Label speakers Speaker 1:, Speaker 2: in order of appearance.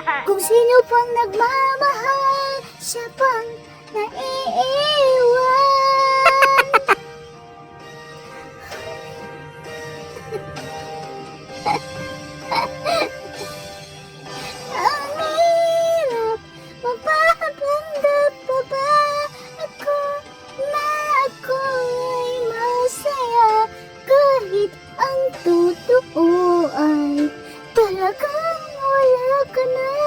Speaker 1: Kung sino pang nagmamahal, siya pang naiiwan. Ang hirap mapapanggap pa ako na masaya kahit ang totoo ay talagang くない？